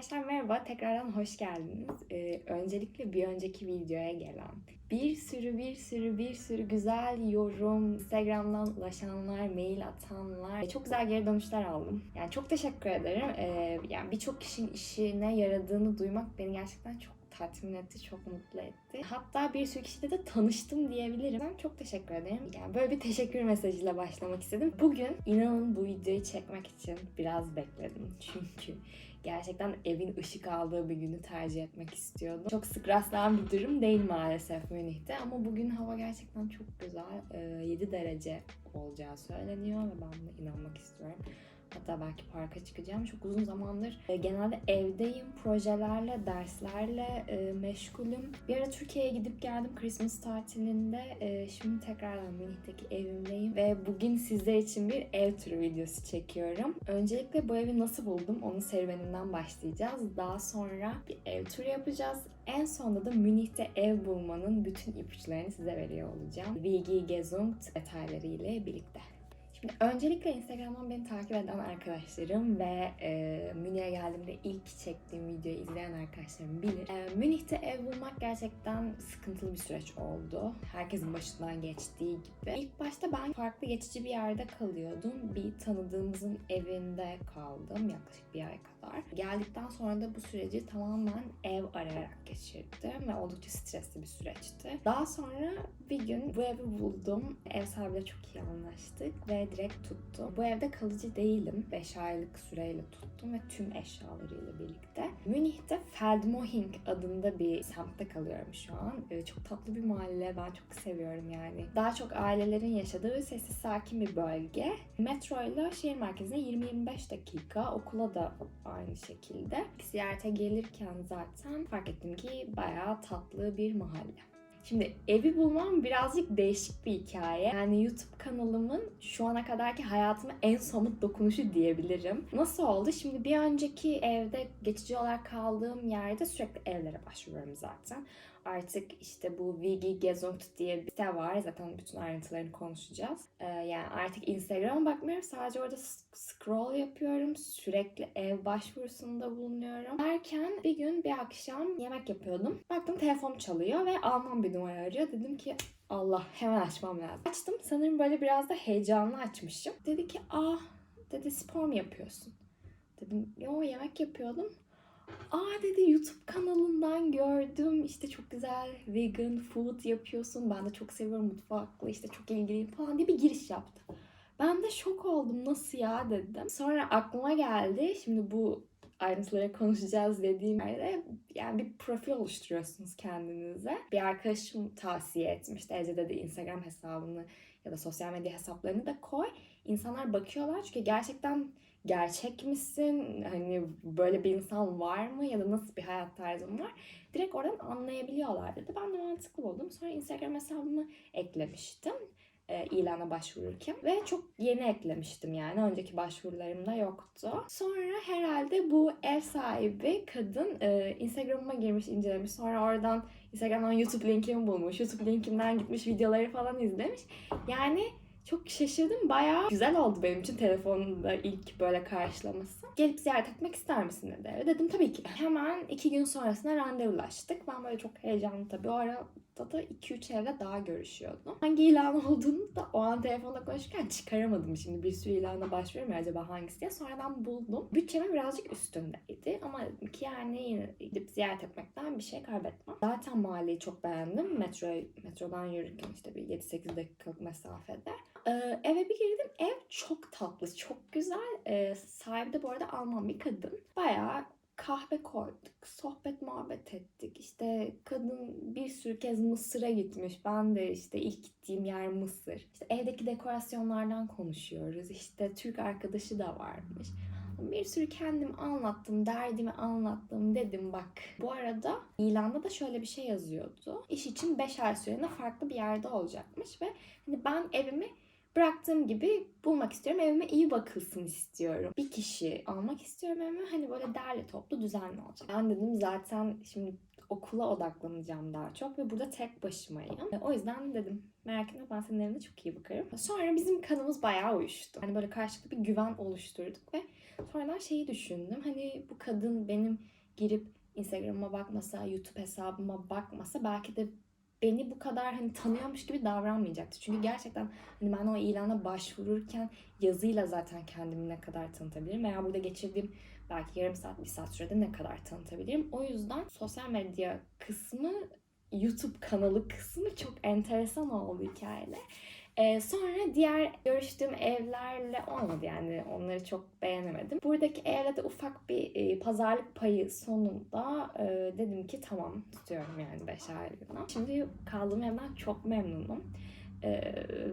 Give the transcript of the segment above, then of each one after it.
Arkadaşlar merhaba, tekrardan hoş geldiniz. Ee, öncelikle bir önceki videoya gelen bir sürü bir sürü bir sürü güzel yorum, Instagram'dan ulaşanlar, mail atanlar, çok güzel geri dönüşler aldım. Yani çok teşekkür ederim. Ee, yani birçok kişinin işine yaradığını duymak beni gerçekten çok tatmin etti, çok mutlu etti. Hatta bir sürü kişiyle de tanıştım diyebilirim. Ben çok teşekkür ederim. Yani böyle bir teşekkür mesajıyla başlamak istedim. Bugün inanın bu videoyu çekmek için biraz bekledim. Çünkü gerçekten evin ışık aldığı bir günü tercih etmek istiyordum. Çok sık rastlanan bir durum değil maalesef Münih'te ama bugün hava gerçekten çok güzel. Ee, 7 derece olacağı söyleniyor ve ben buna inanmak istiyorum. Hatta belki parka çıkacağım. Çok uzun zamandır e, genelde evdeyim. Projelerle, derslerle e, meşgulüm. Bir ara Türkiye'ye gidip geldim Christmas tatilinde. E, şimdi tekrardan Münih'teki evimdeyim. Ve bugün sizler için bir ev turu videosu çekiyorum. Öncelikle bu evi nasıl buldum onun serüveninden başlayacağız. Daha sonra bir ev turu yapacağız. En sonunda da Münih'te ev bulmanın bütün ipuçlarını size veriyor olacağım. Wigi Gesund detaylarıyla birlikte. Şimdi öncelikle Instagram'dan beni takip eden arkadaşlarım ve e, Münih'e geldiğimde ilk çektiğim videoyu izleyen arkadaşlarım bilir. E, Münih'te ev bulmak gerçekten sıkıntılı bir süreç oldu. Herkesin başından geçtiği gibi. İlk başta ben farklı geçici bir yerde kalıyordum. Bir tanıdığımızın evinde kaldım yaklaşık bir ay kadar. Geldikten sonra da bu süreci tamamen ev arayarak geçirdim ve oldukça stresli bir süreçti. Daha sonra bir gün bu evi buldum. Ev sahibiyle çok iyi anlaştık ve direkt tuttum. Bu evde kalıcı değilim. 5 aylık süreyle tuttum ve tüm eşyalarıyla birlikte. Münih'te Feldmohing adında bir semtte kalıyorum şu an. Ee, çok tatlı bir mahalle. Ben çok seviyorum yani. Daha çok ailelerin yaşadığı sessiz sakin bir bölge. Metro ile şehir merkezine 20-25 dakika. Okula da aynı şekilde. Ziyarete gelirken zaten fark ettim ki bayağı tatlı bir mahalle. Şimdi evi bulmam birazcık değişik bir hikaye. Yani YouTube kanalımın şu ana kadarki hayatıma en somut dokunuşu diyebilirim. Nasıl oldu? Şimdi bir önceki evde geçici olarak kaldığım yerde sürekli evlere başvuruyorum zaten. Artık işte bu Wigi Gesund diye bir site var. Zaten bütün ayrıntılarını konuşacağız. Ee, yani artık Instagram'a bakmıyorum. Sadece orada scroll yapıyorum. Sürekli ev başvurusunda bulunuyorum. Derken bir gün bir akşam yemek yapıyordum. Baktım telefon çalıyor ve Alman bir numara arıyor. Dedim ki Allah hemen açmam lazım. Açtım. Sanırım böyle biraz da heyecanlı açmışım. Dedi ki ah dedi spor mu yapıyorsun? Dedim yo yemek yapıyordum. Aa dedi YouTube kanalından gördüm işte çok güzel vegan food yapıyorsun. Ben de çok seviyorum mutfakla işte çok ilgiliyim falan diye bir giriş yaptı. Ben de şok oldum nasıl ya dedim. Sonra aklıma geldi şimdi bu ayrıntıları konuşacağız dediğim yerde yani bir profil oluşturuyorsunuz kendinize. Bir arkadaşım tavsiye etmişti. Ece dedi Instagram hesabını ya da sosyal medya hesaplarını da koy. İnsanlar bakıyorlar çünkü gerçekten gerçek misin? Hani böyle bir insan var mı? Ya da nasıl bir hayat tarzın var? Direkt oradan anlayabiliyorlar dedi. Ben de mantıklı buldum. Sonra Instagram hesabımı eklemiştim e, ilana başvururken ve çok yeni eklemiştim yani önceki başvurularımda yoktu. Sonra herhalde bu ev sahibi kadın e, Instagram'ıma girmiş incelemiş sonra oradan Instagram'dan YouTube linkimi bulmuş YouTube linkimden gitmiş videoları falan izlemiş yani çok şaşırdım. Bayağı güzel oldu benim için telefonda ilk böyle karşılaması. Gelip ziyaret etmek ister misin dedi. Dedim tabii ki. Hemen iki gün sonrasında randevulaştık. Ben böyle çok heyecanlı tabii. O arada da 2-3 evde daha görüşüyordum. Hangi ilan olduğunu da o an telefonda konuşurken çıkaramadım. Şimdi bir sürü ilana başvuruyorum acaba hangisi diye. Sonradan buldum. Bütçemin birazcık üstündeydi. Ama ki yani gidip ziyaret etmekten bir şey kaybetmem. Zaten mahalleyi çok beğendim. Metro, metrodan yürürken işte bir 7-8 dakikalık mesafede. Eve bir girdim. Ev çok tatlı, çok güzel. Ee, sahibi de bu arada Alman bir kadın. Bayağı kahve koyduk, sohbet muhabbet ettik. İşte kadın bir sürü kez Mısır'a gitmiş. Ben de işte ilk gittiğim yer Mısır. İşte evdeki dekorasyonlardan konuşuyoruz. İşte Türk arkadaşı da varmış. Bir sürü kendim anlattım, derdimi anlattım dedim bak. Bu arada ilanda da şöyle bir şey yazıyordu. İş için 5 ay süreliğine farklı bir yerde olacakmış ve hani ben evimi bıraktığım gibi bulmak istiyorum. Evime iyi bakılsın istiyorum. Bir kişi almak istiyorum evime. Hani böyle derli toplu düzenli olacak. Ben dedim zaten şimdi okula odaklanacağım daha çok ve burada tek başımayım. E, O yüzden dedim merak etme ben senin evine çok iyi bakarım. Sonra bizim kanımız bayağı uyuştu. Hani böyle karşılıklı bir güven oluşturduk ve sonradan şeyi düşündüm. Hani bu kadın benim girip Instagram'ıma bakmasa, YouTube hesabıma bakmasa belki de beni bu kadar hani tanıyormuş gibi davranmayacaktı. Çünkü gerçekten hani ben o ilana başvururken yazıyla zaten kendimi ne kadar tanıtabilirim veya burada geçirdiğim belki yarım saat, bir saat sürede ne kadar tanıtabilirim. O yüzden sosyal medya kısmı, YouTube kanalı kısmı çok enteresan oldu hikayeyle. Ee, sonra diğer görüştüğüm evlerle olmadı yani onları çok beğenemedim. Buradaki evle de ufak bir e, pazarlık payı sonunda e, dedim ki tamam tutuyorum yani 5 aylığına. Şimdi kaldığım evden çok memnunum. Ee,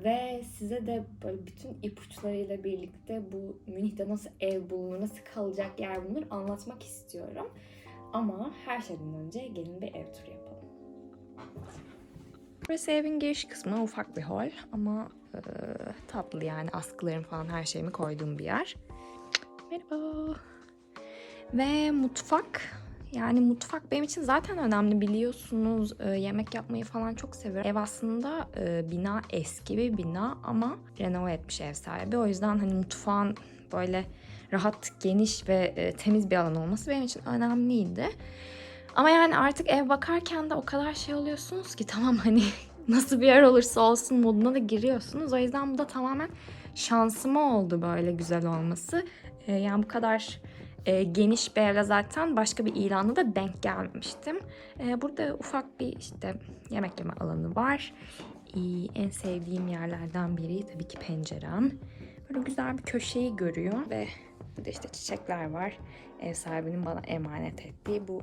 ve size de böyle bütün ipuçlarıyla birlikte bu Münih'te nasıl ev bulunur, nasıl kalacak yer bulunur anlatmak istiyorum. Ama her şeyden önce gelin bir ev turu yapalım. Burası evin giriş kısmı ufak bir hol ama e, tatlı yani askılarım falan her şeyimi koyduğum bir yer. Merhaba. Ve mutfak. Yani mutfak benim için zaten önemli biliyorsunuz. E, yemek yapmayı falan çok seviyorum. Ev aslında e, bina eski bir bina ama renove etmiş ev sahibi. O yüzden hani mutfağın böyle rahat, geniş ve e, temiz bir alan olması benim için önemliydi. Ama yani artık ev bakarken de o kadar şey oluyorsunuz ki tamam hani nasıl bir yer olursa olsun moduna da giriyorsunuz. O yüzden bu da tamamen şansıma oldu böyle güzel olması. Ee, yani bu kadar e, geniş bir evle zaten başka bir ilanda da denk gelmemiştim. Ee, burada ufak bir işte yemek yeme alanı var. En sevdiğim yerlerden biri tabii ki pencerem. Böyle güzel bir köşeyi görüyor ve burada işte çiçekler var. Ev sahibinin bana emanet ettiği bu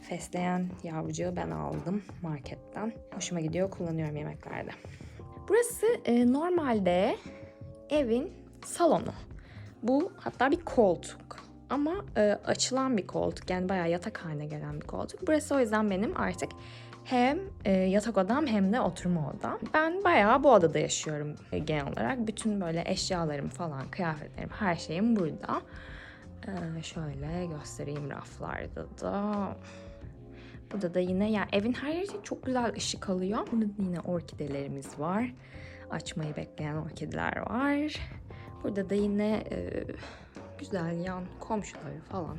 fesleğen yavrucuğu ben aldım marketten. Hoşuma gidiyor, kullanıyorum yemeklerde. Burası e, normalde evin salonu. Bu hatta bir koltuk. Ama e, açılan bir koltuk. Yani bayağı yatak haline gelen bir koltuk. Burası o yüzden benim artık hem e, yatak odam hem de oturma odam. Ben bayağı bu odada yaşıyorum e, genel olarak. Bütün böyle eşyalarım falan, kıyafetlerim, her şeyim burada. E, şöyle göstereyim raflarda da. Burada da yine ya evin her yeri çok güzel ışık alıyor. Burada da yine orkidelerimiz var. Açmayı bekleyen orkideler var. Burada da yine e, güzel yan komşuları falan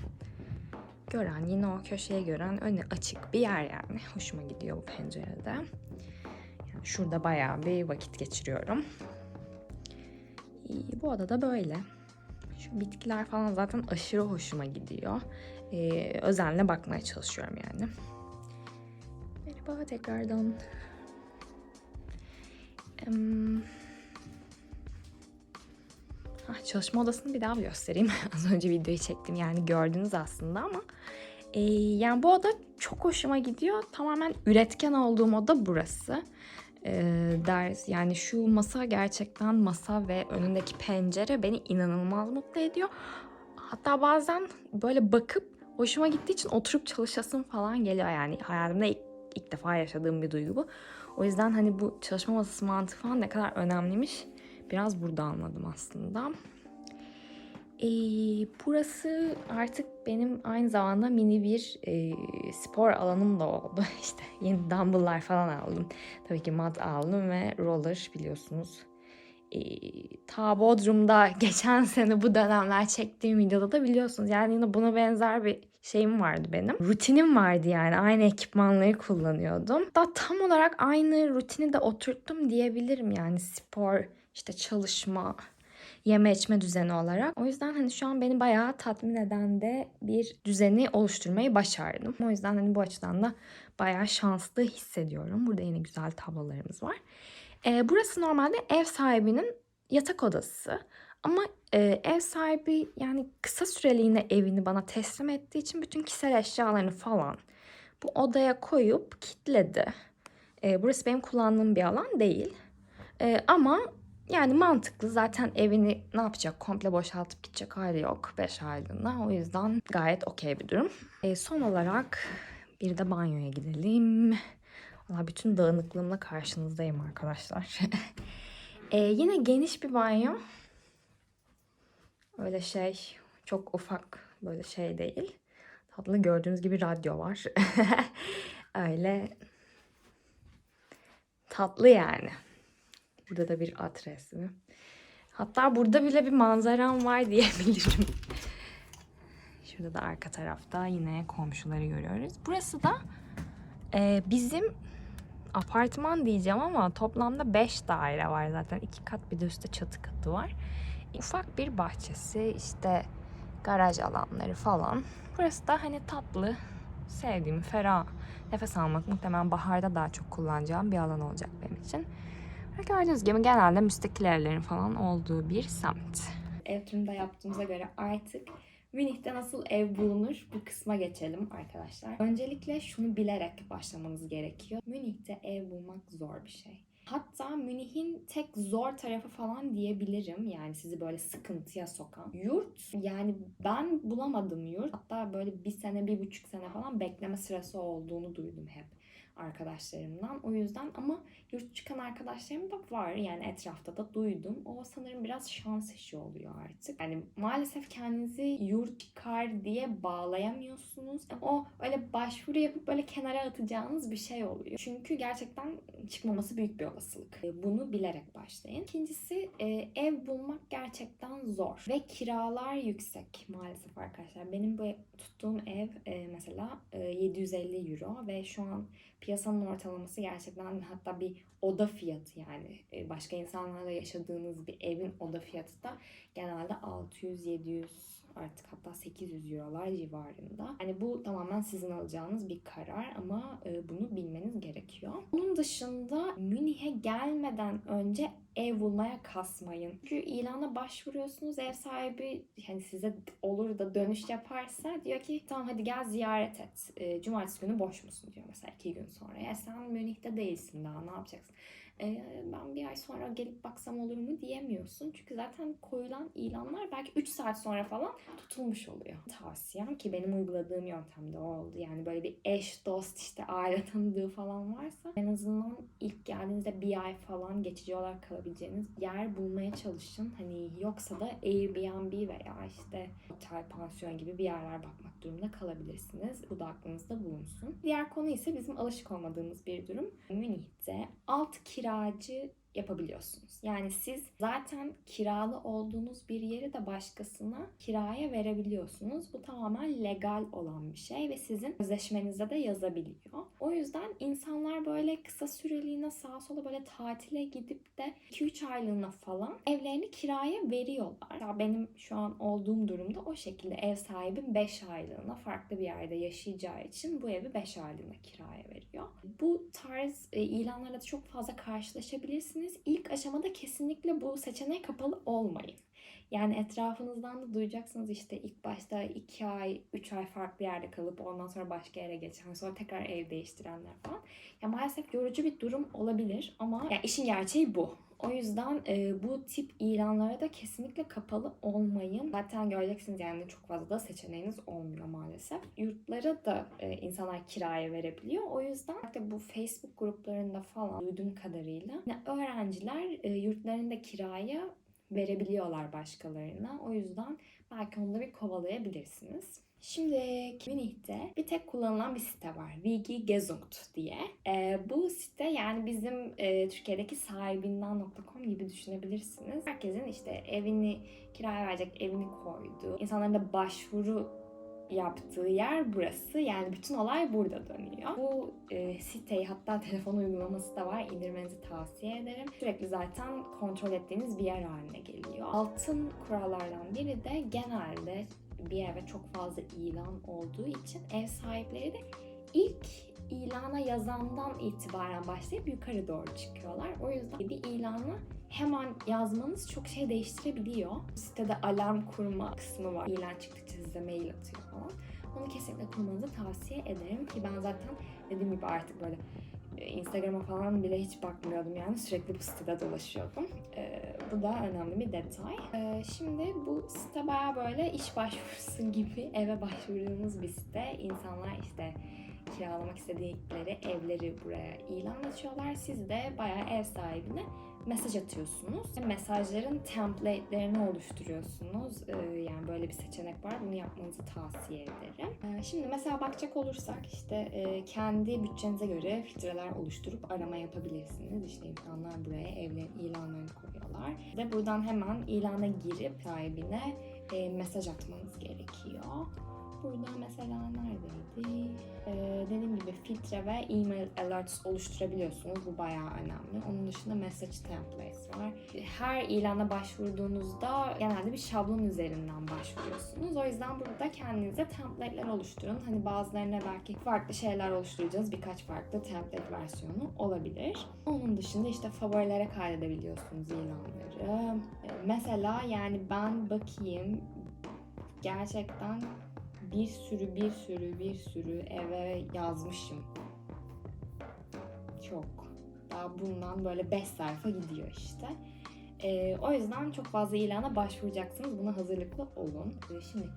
gören, yine o köşeye gören önü açık bir yer yani. Hoşuma gidiyor bu pencerede. Yani şurada bayağı bir vakit geçiriyorum. İyi, bu odada böyle. Şu bitkiler falan zaten aşırı hoşuma gidiyor. Ee, özenle bakmaya çalışıyorum yani. Merhaba tekrardan. Ah, çalışma odasını bir daha göstereyim. Az önce videoyu çektim yani gördünüz aslında ama e, yani bu oda çok hoşuma gidiyor. Tamamen üretken olduğum oda burası. E, ders yani şu masa gerçekten masa ve önündeki pencere beni inanılmaz mutlu ediyor. Hatta bazen böyle bakıp hoşuma gittiği için oturup çalışasım falan geliyor yani hayatımda ilk ilk defa yaşadığım bir duygu bu. O yüzden hani bu çalışma masası mantığı falan ne kadar önemliymiş biraz burada anladım aslında. Ee, burası artık benim aynı zamanda mini bir e, spor alanım da oldu. İşte yeni dumbbell'lar falan aldım. Tabii ki mat aldım ve roller biliyorsunuz. Ee, ta Bodrum'da geçen sene bu dönemler çektiğim videoda da biliyorsunuz. Yani yine buna benzer bir şeyim vardı benim. Rutinim vardı yani. Aynı ekipmanları kullanıyordum. Da tam olarak aynı rutini de oturttum diyebilirim yani spor, işte çalışma, yeme içme düzeni olarak. O yüzden hani şu an beni bayağı tatmin eden de bir düzeni oluşturmayı başardım. O yüzden hani bu açıdan da bayağı şanslı hissediyorum. Burada yine güzel tablolarımız var. Ee, burası normalde ev sahibinin yatak odası. Ama e, ev sahibi yani kısa süreliğine evini bana teslim ettiği için bütün kişisel eşyalarını falan bu odaya koyup kilitledi. E, burası benim kullandığım bir alan değil. E, ama yani mantıklı zaten evini ne yapacak komple boşaltıp gidecek hali yok 5 aylığına. O yüzden gayet okey bir durum. E, son olarak bir de banyoya gidelim. Valla bütün dağınıklığımla karşınızdayım arkadaşlar. e, yine geniş bir banyo. Öyle şey çok ufak böyle şey değil. Tatlı gördüğünüz gibi radyo var. Öyle tatlı yani. Burada da bir at resmi. Hatta burada bile bir manzaram var diyebilirim. Şurada da arka tarafta yine komşuları görüyoruz. Burası da e, bizim apartman diyeceğim ama toplamda 5 daire var zaten. 2 kat bir de üstte çatı katı var. Ufak bir bahçesi işte garaj alanları falan. Burası da hani tatlı, sevdiğim, ferah, nefes almak muhtemelen baharda daha çok kullanacağım bir alan olacak benim için. Gördüğünüz gibi genelde müstakil evlerin falan olduğu bir semt. Ev turunda yaptığımıza göre artık Münih'te nasıl ev bulunur bu kısma geçelim arkadaşlar. Öncelikle şunu bilerek başlamanız gerekiyor. Münih'te ev bulmak zor bir şey. Hatta Münih'in tek zor tarafı falan diyebilirim. Yani sizi böyle sıkıntıya sokan. Yurt yani ben bulamadım yurt. Hatta böyle bir sene, bir buçuk sene falan bekleme sırası olduğunu duydum hep arkadaşlarımdan. O yüzden ama yurt çıkan arkadaşlarım da var. Yani etrafta da duydum. O sanırım biraz şans işi oluyor artık. Yani maalesef kendinizi yurt çıkar diye bağlayamıyorsunuz. O öyle başvuru yapıp böyle kenara atacağınız bir şey oluyor. Çünkü gerçekten çıkmaması büyük bir olasılık. E, Bunu bilerek başlayın. İkincisi e, ev bulmak gerçekten zor. Ve kiralar yüksek maalesef arkadaşlar. Benim bu tuttuğum ev e, mesela e, 750 euro ve şu an piyasanın ortalaması gerçekten hatta bir oda fiyatı yani E, başka insanlarla yaşadığınız bir evin oda fiyatı da genelde 600-700 artık hatta 800 eurolar civarında. Hani bu tamamen sizin alacağınız bir karar ama e, bunu bilmeniz gerekiyor. Bunun dışında Münih'e gelmeden önce ev bulmaya kasmayın. Çünkü ilana başvuruyorsunuz ev sahibi yani size olur da dönüş yaparsa diyor ki tamam hadi gel ziyaret et. E, cumartesi günü boş musun diyor mesela iki gün sonra. Ya sen Münih'te değilsin daha ne yapacaksın? Ben bir ay sonra gelip baksam olur mu diyemiyorsun. Çünkü zaten koyulan ilanlar belki 3 saat sonra falan tutulmuş oluyor. Tavsiyem ki benim uyguladığım yöntemde oldu. Yani böyle bir eş, dost, işte aile tanıdığı falan varsa en azından ilk geldiğinizde bir ay falan geçici olarak kalabileceğiniz yer bulmaya çalışın. Hani yoksa da Airbnb veya işte otel, pansiyon gibi bir yerler bakmak durumunda kalabilirsiniz. Bu da aklınızda bulunsun. Diğer konu ise bizim alışık olmadığımız bir durum. Münih'te alt verdade yapabiliyorsunuz. Yani siz zaten kiralı olduğunuz bir yeri de başkasına kiraya verebiliyorsunuz. Bu tamamen legal olan bir şey ve sizin sözleşmenizde de yazabiliyor. O yüzden insanlar böyle kısa süreliğine sağa sola böyle tatile gidip de 2-3 aylığına falan evlerini kiraya veriyorlar. Ya benim şu an olduğum durumda o şekilde ev sahibim 5 aylığına farklı bir yerde yaşayacağı için bu evi 5 aylığına kiraya veriyor. Bu tarz e, ilanlarla da çok fazla karşılaşabilirsiniz. İlk aşamada kesinlikle bu seçeneğe kapalı olmayın. Yani etrafınızdan da duyacaksınız işte ilk başta 2 ay, 3 ay farklı yerde kalıp ondan sonra başka yere geçen, sonra tekrar ev değiştirenler falan. Ya maalesef yorucu bir durum olabilir ama ya işin gerçeği bu. O yüzden e, bu tip ilanlara da kesinlikle kapalı olmayın. Zaten göreceksiniz yani çok fazla da seçeneğiniz olmuyor maalesef. Yurtlara da e, insanlar kiraya verebiliyor. O yüzden işte bu Facebook gruplarında falan duyduğum kadarıyla yine öğrenciler e, yurtlarında kiraya verebiliyorlar başkalarına. O yüzden belki bir kovalayabilirsiniz. Şimdi Münih'te bir tek kullanılan bir site var. Wiki Gesucht diye. Ee, bu site yani bizim e, Türkiye'deki sahibinden.com gibi düşünebilirsiniz. Herkesin işte evini kiraya verecek evini koyduğu, insanların da başvuru yaptığı yer burası. Yani bütün olay burada dönüyor. Bu e, siteyi hatta telefon uygulaması da var. İndirmenizi tavsiye ederim. Sürekli zaten kontrol ettiğiniz bir yer haline geliyor. Altın kurallardan biri de genelde bir eve çok fazla ilan olduğu için ev sahipleri de ilk ilana yazandan itibaren başlayıp yukarı doğru çıkıyorlar. O yüzden bir ilana hemen yazmanız çok şey değiştirebiliyor. Sitede alarm kurma kısmı var. İlan çıktıkça size mail atıyor falan. Onu kesinlikle kurmanızı tavsiye ederim ki ben zaten dediğim gibi artık böyle Instagram'a falan bile hiç bakmıyordum yani sürekli bu sitede dolaşıyordum. Ee, bu da önemli bir detay. Ee, şimdi bu site baya böyle iş başvurusu gibi eve başvurduğunuz bir site. İnsanlar işte kiralamak istedikleri evleri buraya ilan açıyorlar. Siz de bayağı ev sahibine mesaj atıyorsunuz. Mesajların template'lerini oluşturuyorsunuz. Ee, yani böyle bir seçenek var. Bunu yapmanızı tavsiye ederim. Ee, şimdi mesela bakacak olursak işte e, kendi bütçenize göre filtreler oluşturup arama yapabilirsiniz. İşte insanlar buraya evlerin ilanlarını koyuyorlar. Ve buradan hemen ilana girip sahibine e, mesaj atmanız gerekiyor. Burada mesela neredeydi? Ee, dediğim gibi filtre ve email alerts oluşturabiliyorsunuz. Bu bayağı önemli. Onun dışında message templates var. Her ilana başvurduğunuzda genelde bir şablon üzerinden başvuruyorsunuz. O yüzden burada kendinize template'ler oluşturun. Hani bazılarına belki farklı şeyler oluşturacağız. Birkaç farklı template versiyonu olabilir. Onun dışında işte favorilere kaydedebiliyorsunuz ilanları. Ee, Mesela yani ben bakayım gerçekten bir sürü bir sürü bir sürü eve yazmışım. Çok. Daha bundan böyle 5 sayfa gidiyor işte. Ee, o yüzden çok fazla ilana başvuracaksınız. Buna hazırlıklı olun. Ee, şimdi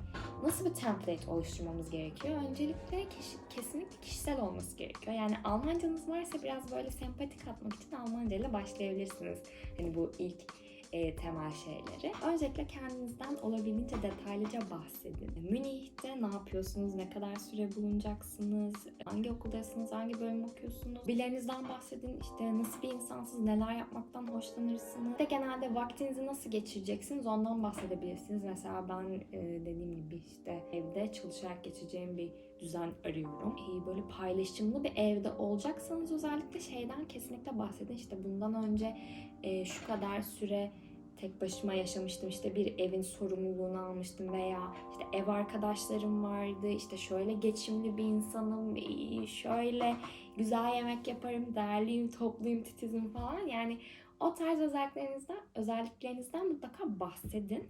nasıl bir template oluşturmamız gerekiyor? Öncelikle kesinlikle kişisel olması gerekiyor. Yani Almancanız varsa biraz böyle sempatik atmak için Almanca ile başlayabilirsiniz. Hani bu ilk e, temel şeyleri. Öncelikle kendinizden olabildiğince detaylıca bahsedin. Münih'te ne yapıyorsunuz, ne kadar süre bulunacaksınız, hangi okuldasınız, hangi bölüm okuyorsunuz, bilerinizden bahsedin, işte nasıl bir insansınız, neler yapmaktan hoşlanırsınız. De genelde vaktinizi nasıl geçireceksiniz ondan bahsedebilirsiniz. Mesela ben e, dediğim gibi işte evde çalışarak geçeceğim bir düzen arıyorum. E, böyle paylaşımlı bir evde olacaksanız özellikle şeyden kesinlikle bahsedin. İşte bundan önce e, şu kadar süre tek başıma yaşamıştım. İşte bir evin sorumluluğunu almıştım veya işte ev arkadaşlarım vardı. İşte şöyle geçimli bir insanım şöyle güzel yemek yaparım derliyim topluyum titizim falan. Yani o tarz özelliklerinizden özelliklerinizden mutlaka bahsedin.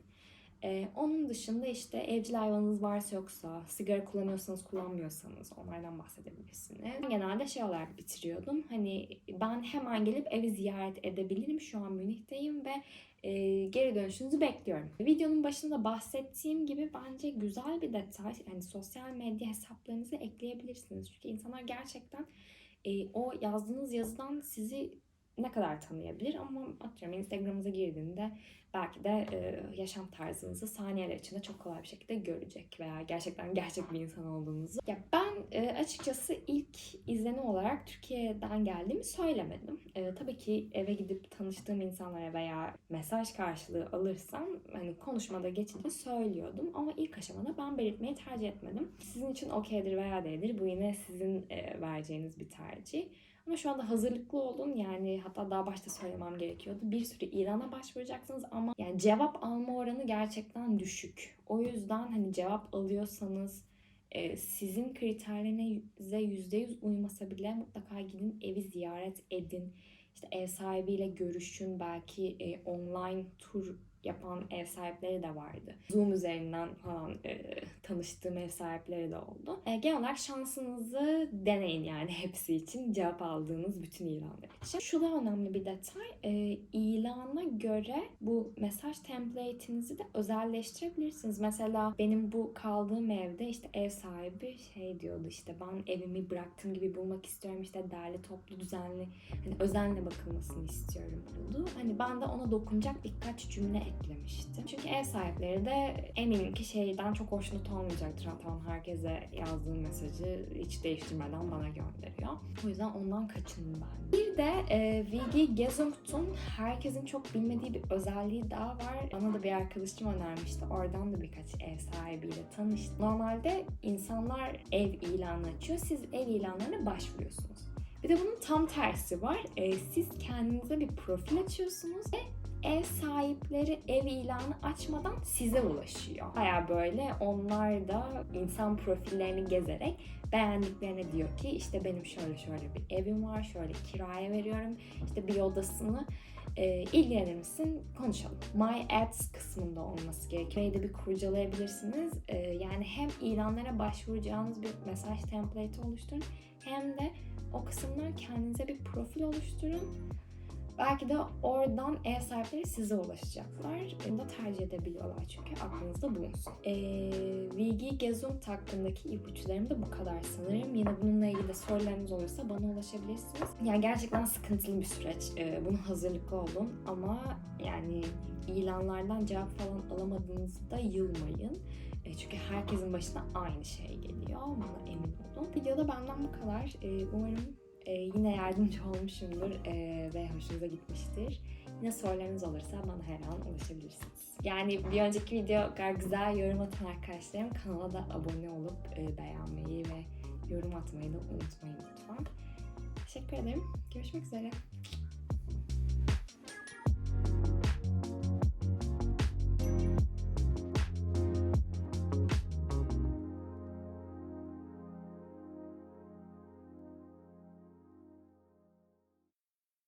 Ee, onun dışında işte evcil hayvanınız varsa yoksa, sigara kullanıyorsanız kullanmıyorsanız onlardan bahsedebilirsiniz. Genelde şey olarak bitiriyordum. Hani ben hemen gelip evi ziyaret edebilirim. Şu an Münih'teyim ve e, geri dönüşünüzü bekliyorum. Videonun başında bahsettiğim gibi bence güzel bir detay. Yani sosyal medya hesaplarınızı ekleyebilirsiniz. Çünkü insanlar gerçekten e, o yazdığınız yazıdan sizi ne kadar tanıyabilir ama atıyorum Instagram'ınıza girdiğinde belki de e, yaşam tarzınızı saniyeler içinde çok kolay bir şekilde görecek veya gerçekten gerçek bir insan olduğunuzu. Ya ben e, açıkçası ilk izleni olarak Türkiye'den geldiğimi söylemedim. E, tabii ki eve gidip tanıştığım insanlara veya mesaj karşılığı alırsam hani konuşmada geçince söylüyordum ama ilk aşamada ben belirtmeyi tercih etmedim. Sizin için okeydir veya değildir bu yine sizin e, vereceğiniz bir tercih. Ama şu anda hazırlıklı olun. Yani hatta daha başta söylemem gerekiyordu. Bir sürü ilana başvuracaksınız ama yani cevap alma oranı gerçekten düşük. O yüzden hani cevap alıyorsanız e, sizin kriterlerinize %100 uymasa bile mutlaka gidin evi ziyaret edin. İşte ev sahibiyle görüşün. Belki e, online tur yapan ev sahipleri de vardı. Zoom üzerinden falan e, tanıştığım ev sahipleri de oldu. E, genel olarak şansınızı deneyin yani hepsi için cevap aldığınız bütün ilanlar için. Şu da önemli bir detay. E, ilana göre bu mesaj template'inizi de özelleştirebilirsiniz. Mesela benim bu kaldığım evde işte ev sahibi şey diyordu işte ben evimi bıraktığım gibi bulmak istiyorum işte derli toplu düzenli hani özenle bakılmasını istiyorum diyordu. Hani ben de ona dokunacak birkaç cümle eklemiştim. Çünkü ev sahipleri de eminim ki şeyden çok hoşnut olmayacaktır. Hatta herkese yazdığım mesajı hiç değiştirmeden bana gönderiyor. O yüzden ondan kaçının ben. Bir de e, Vigi Gesundt'un herkesin çok bilmediği bir özelliği daha var. Bana da bir arkadaşım önermişti. Oradan da birkaç ev sahibiyle tanıştım. Normalde insanlar ev ilanı açıyor. Siz ev ilanlarına başvuruyorsunuz. Bir de bunun tam tersi var. E, siz kendinize bir profil açıyorsunuz ve ev sahipleri ev ilanı açmadan size ulaşıyor. Baya böyle onlar da insan profillerini gezerek beğendiklerine diyor ki işte benim şöyle şöyle bir evim var, şöyle kiraya veriyorum, işte bir odasını e, ilgilenir misin? Konuşalım. My Ads kısmında olması gerekiyor. Mail'i bir kurcalayabilirsiniz. E, yani hem ilanlara başvuracağınız bir mesaj template oluşturun hem de o kısımdan kendinize bir profil oluşturun. Belki de oradan ev sahipleri size ulaşacaklar. Bunu da tercih edebiliyorlar çünkü aklınızda bulunsun. Ee, Vigi Gesund hakkındaki ipuçlarım da bu kadar sanırım. Yine bununla ilgili de sorularınız olursa bana ulaşabilirsiniz. Yani gerçekten sıkıntılı bir süreç. Ee, buna hazırlıklı olun ama yani ilanlardan cevap falan alamadığınızda yılmayın. E, Çünkü herkesin başına aynı şey geliyor. Buna emin olun. Videoda benden bu kadar. E, Umarım e, yine yardımcı olmuşumdur e, ve hoşunuza gitmiştir. Yine sorularınız olursa bana her an ulaşabilirsiniz. Yani bir önceki video kadar güzel yorum atan arkadaşlarım kanala da abone olup e, beğenmeyi ve yorum atmayı da unutmayın lütfen. Teşekkür ederim. Görüşmek üzere.